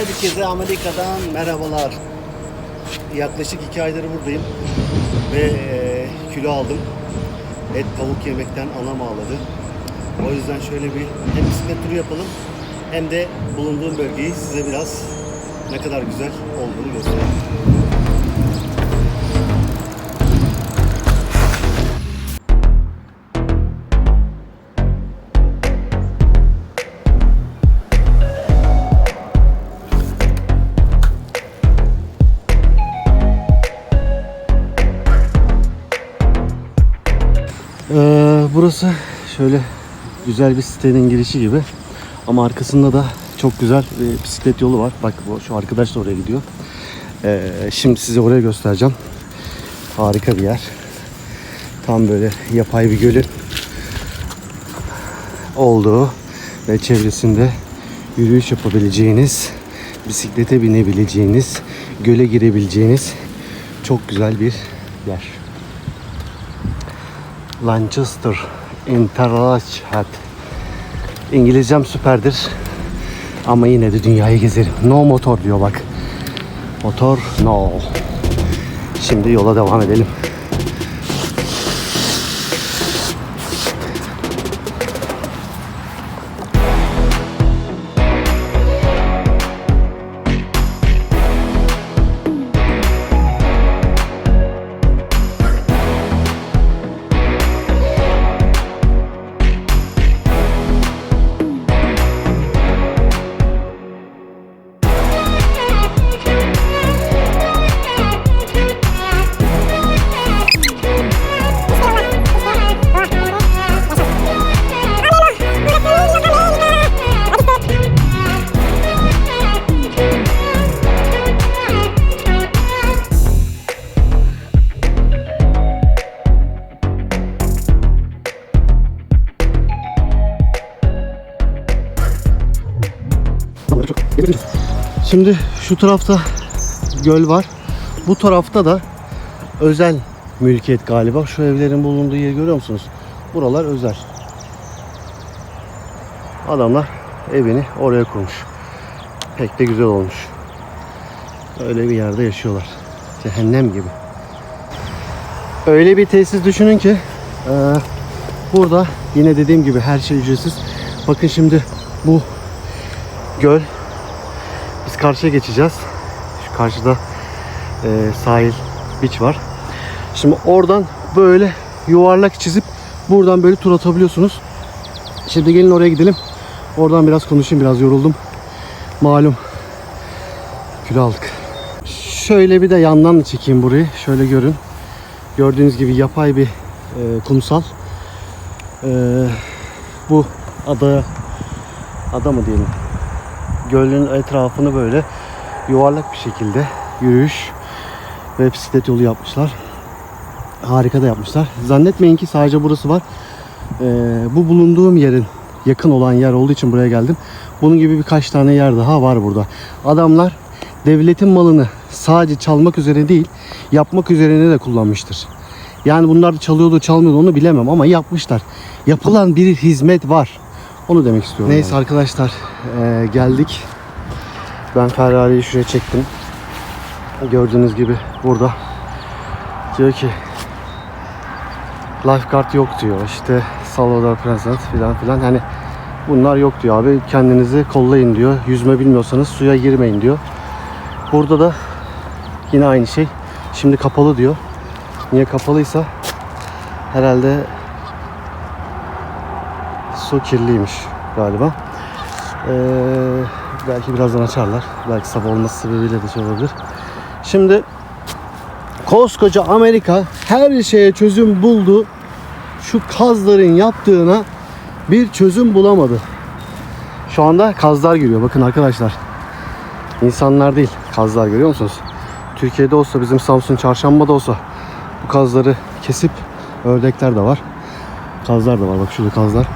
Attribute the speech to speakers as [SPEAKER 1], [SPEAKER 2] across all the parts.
[SPEAKER 1] Herkese Amerika'dan merhabalar. Yaklaşık iki aydır buradayım ve e, kilo aldım. Et tavuk yemekten anam ağladı. O yüzden şöyle bir hem bisiklet turu yapalım hem de bulunduğum bölgeyi size biraz ne kadar güzel olduğunu göstereyim. Burası şöyle güzel bir sitenin girişi gibi. Ama arkasında da çok güzel bir bisiklet yolu var. Bak bu şu arkadaş da oraya gidiyor. Ee, şimdi size oraya göstereceğim. Harika bir yer. Tam böyle yapay bir gölün olduğu ve çevresinde yürüyüş yapabileceğiniz, bisiklete binebileceğiniz, göle girebileceğiniz çok güzel bir yer. Lancaster Interlachen. İngilizcem süperdir. Ama yine de dünyayı gezerim. No motor diyor bak. Motor no. Şimdi yola devam edelim. Şimdi şu tarafta göl var. Bu tarafta da özel mülkiyet galiba. Şu evlerin bulunduğu yeri görüyor musunuz? Buralar özel. Adamlar evini oraya kurmuş. Pek de güzel olmuş. Öyle bir yerde yaşıyorlar. Cehennem gibi. Öyle bir tesis düşünün ki eee, burada yine dediğim gibi her şey ücretsiz. Bakın şimdi bu göl karşıya geçeceğiz. Şu karşıda e, sahil, beach var. Şimdi oradan böyle yuvarlak çizip buradan böyle tur atabiliyorsunuz. Şimdi gelin oraya gidelim. Oradan biraz konuşayım. Biraz yoruldum. Malum kilo aldık. Şöyle bir de yandan çekeyim burayı. Şöyle görün. Gördüğünüz gibi yapay bir e, kumsal. E, bu ada ada mı diyelim gölün etrafını böyle yuvarlak bir şekilde yürüyüş ve bisiklet yolu yapmışlar. Harika da yapmışlar. Zannetmeyin ki sadece burası var. Ee, bu bulunduğum yerin yakın olan yer olduğu için buraya geldim. Bunun gibi birkaç tane yer daha var burada. Adamlar devletin malını sadece çalmak üzere değil, yapmak üzerine de kullanmıştır. Yani bunlar çalıyordu çalmıyordu onu bilemem ama yapmışlar. Yapılan bir hizmet var. Onu demek istiyorum. Neyse arkadaşlar eee, geldik. Ben Ferrari'yi şuraya çektim. Gördüğünüz gibi burada diyor ki lifeguard yok diyor. İşte Salvador Present filan filan. Hani bunlar yok diyor abi. Kendinizi kollayın diyor. Yüzme bilmiyorsanız suya girmeyin diyor. Burada da yine aynı şey. Şimdi kapalı diyor. Niye kapalıysa herhalde su kirliymiş galiba. Ee, belki birazdan açarlar. Belki sabah olması sebebiyle de şey olabilir. Şimdi koskoca Amerika her şeye çözüm buldu. Şu kazların yaptığına bir çözüm bulamadı. Şu anda kazlar giriyor. Bakın arkadaşlar. İnsanlar değil, kazlar görüyor musunuz? Türkiye'de olsa bizim Samsun çarşambada olsa bu kazları kesip ördekler de var. Kazlar da var. Bak şurada kazlar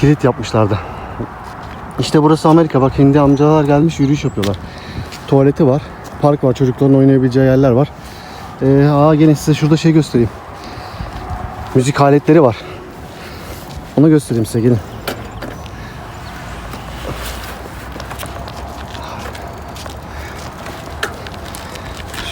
[SPEAKER 1] kilit yapmışlardı. İşte burası Amerika. Bak hindi amcalar gelmiş yürüyüş yapıyorlar. Tuvaleti var. Park var. Çocukların oynayabileceği yerler var. Ee, aa gene size şurada şey göstereyim. Müzik aletleri var. Onu göstereyim size gelin.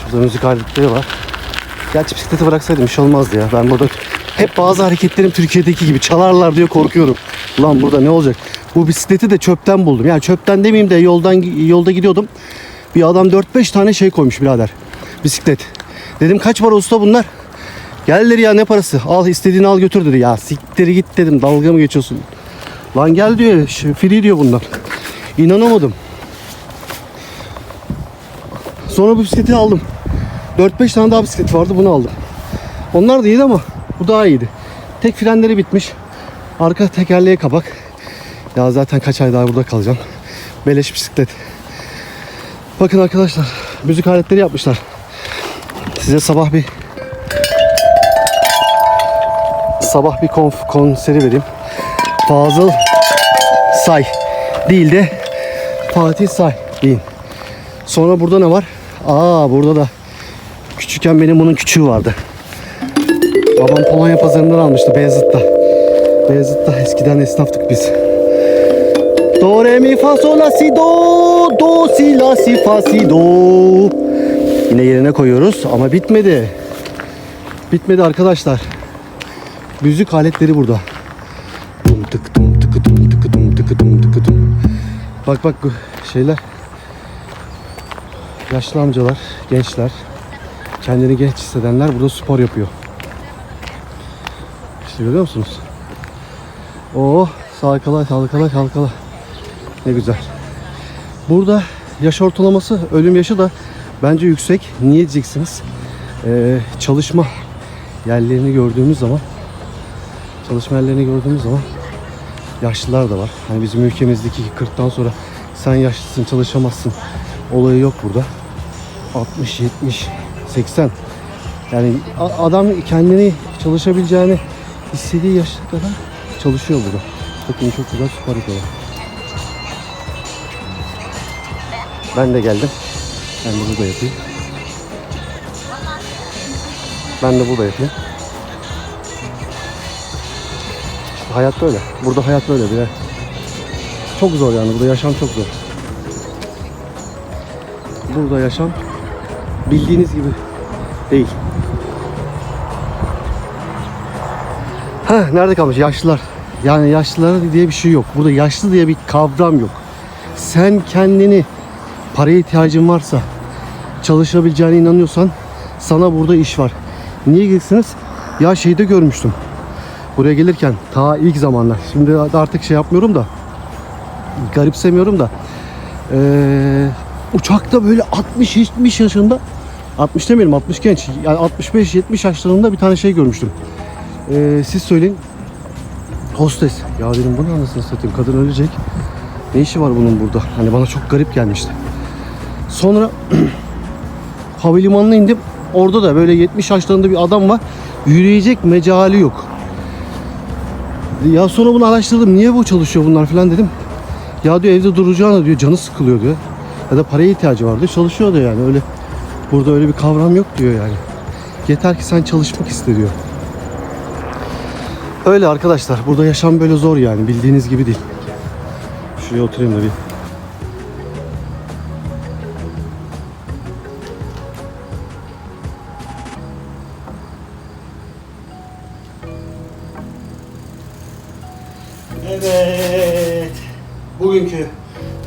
[SPEAKER 1] Şurada müzik aletleri var. Gerçi bisikleti bıraksaydım şey olmazdı ya. Ben burada hep bazı hareketlerim Türkiye'deki gibi çalarlar diye korkuyorum. Ulan burada ne olacak? Bu bisikleti de çöpten buldum. Yani çöpten demeyeyim de yoldan yolda gidiyordum. Bir adam 4-5 tane şey koymuş birader. Bisiklet. Dedim kaç para usta bunlar? Geldiler ya ne parası? Al istediğini al götür dedi. Ya siktir git dedim. Dalga mı geçiyorsun? Lan gel diyor. Free diyor bunlar. İnanamadım. Sonra bu bisikleti aldım. 4-5 tane daha bisiklet vardı bunu aldım. Onlar da iyiydi ama bu daha iyiydi. Tek frenleri bitmiş. Arka tekerleğe kabak. Ya zaten kaç ay daha burada kalacağım. Beleş bisiklet. Bakın arkadaşlar müzik aletleri yapmışlar. Size sabah bir sabah bir konf konseri vereyim. Fazıl Say değil de Fatih Say deyin. Sonra burada ne var? Aa burada da küçükken benim bunun küçüğü vardı. Babam Polonya pazarından almıştı Beyazıt'ta. Beyazıt'ta eskiden esnaftık biz. Do re mi fa sol la si do do si la si fa si do. Yine yerine koyuyoruz ama bitmedi. Bitmedi arkadaşlar. Müzik aletleri burada. Dum tık dum tıkı dum tıkı dum tıkı dum tıkı dum. Bak bak şeyler. Yaşlı amcalar, gençler, kendini genç hissedenler burada spor yapıyor. İşte görüyor musunuz? Oh, salkala, salkala, salkala. Ne güzel. Burada yaş ortalaması, ölüm yaşı da bence yüksek. Niye diyeceksiniz? Ee, çalışma yerlerini gördüğümüz zaman çalışma yerlerini gördüğümüz zaman yaşlılar da var. Hani bizim ülkemizdeki 40'tan sonra sen yaşlısın çalışamazsın olayı yok burada. 60, 70, 80 yani adam kendini çalışabileceğini istediği yaşa kadar çalışıyor burada. Bakın çok güzel spor yapıyorlar. Ben de geldim. Ben de burada yapayım. Ben de burada yapayım. İşte hayat böyle. Burada hayat böyle bir. Çok zor yani. Burada yaşam çok zor. Burada yaşam bildiğiniz gibi değil. Ha nerede kalmış? Yaşlılar. Yani yaşlılara diye bir şey yok. Burada yaşlı diye bir kavram yok. Sen kendini paraya ihtiyacın varsa çalışabileceğine inanıyorsan sana burada iş var. Niye gitsiniz? Ya şeyde görmüştüm. Buraya gelirken ta ilk zamanlar. Şimdi artık şey yapmıyorum da garipsemiyorum da ee, uçakta böyle 60-70 yaşında 60 demeyelim 60 genç yani 65-70 yaşlarında bir tane şey görmüştüm. Ee, siz söyleyin. Hostes. Ya dedim bu ne anasını satayım kadın ölecek. Ne işi var bunun burada? Hani bana çok garip gelmişti. Sonra havalimanına indim. Orada da böyle 70 yaşlarında bir adam var. Yürüyecek mecali yok. Ya sonra bunu araştırdım. Niye bu çalışıyor bunlar falan dedim. Ya diyor evde duracağına diyor canı sıkılıyor diyor. Ya da paraya ihtiyacı var diyor. Çalışıyor da yani öyle. Burada öyle bir kavram yok diyor yani. Yeter ki sen çalışmak iste diyor. Öyle arkadaşlar. Burada yaşam böyle zor yani. Bildiğiniz gibi değil. Şuraya oturayım da bir. Evet. Bugünkü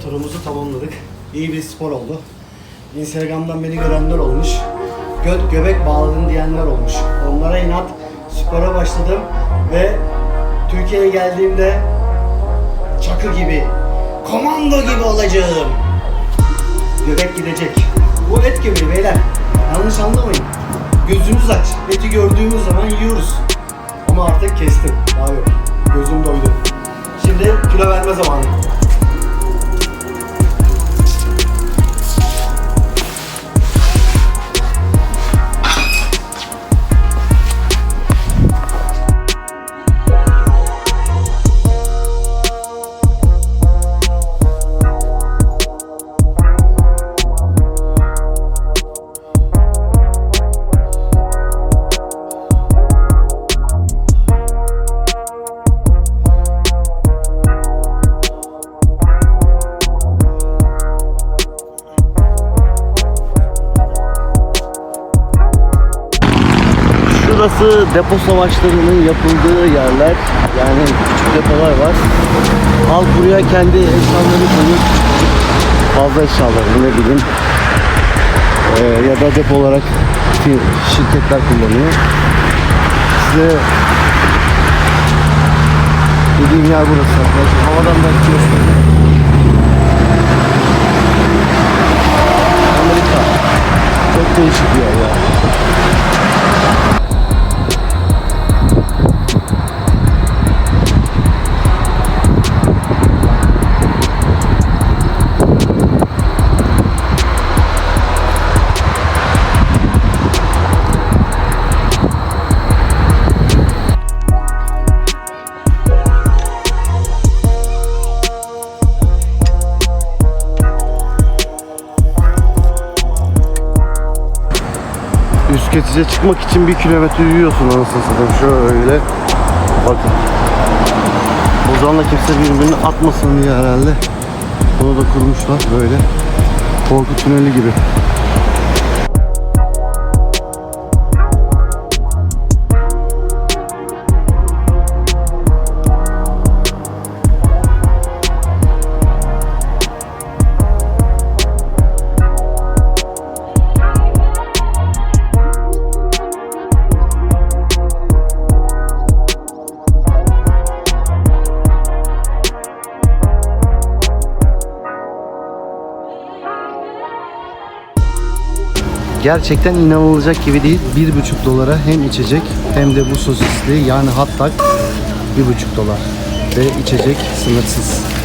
[SPEAKER 1] turumuzu tamamladık. İyi bir spor oldu. Instagram'dan beni görenler olmuş. Göt göbek bağladın diyenler olmuş. Onlara inat spora başladım ve Türkiye'ye geldiğimde çakı gibi, komando gibi olacağım. Göbek gidecek. Bu et gibi beyler. Yanlış anlamayın. Gözünüz aç. Eti gördüğümüz zaman yiyoruz. Ama artık kestim. Daha yok. Gözüm doydu. Şimdi kilo verme zamanı. Depo savaşlarının yapıldığı yerler. Yani küçük depolar var. Halk buraya kendi eşyalarını koyuyor. Fazla eşyalarını ne bileyim. Ee, ya da depo olarak şirketler kullanıyor. Size dediğim yer burası arkadaşlar. Havadan da göstereyim. Amerika. Çok değişik bir yer ya. Üst geçişe çıkmak için bir kilometre yürüyorsun anasını satayım şöyle. Bakın. Ozan'la kimse birbirini atmasın diye herhalde. Bunu da kurmuşlar böyle. Korku tüneli gibi. Gerçekten inanılacak gibi değil. Bir buçuk dolara hem içecek hem de bu sosisli yani hot dog bir buçuk dolar. Ve içecek sınırsız.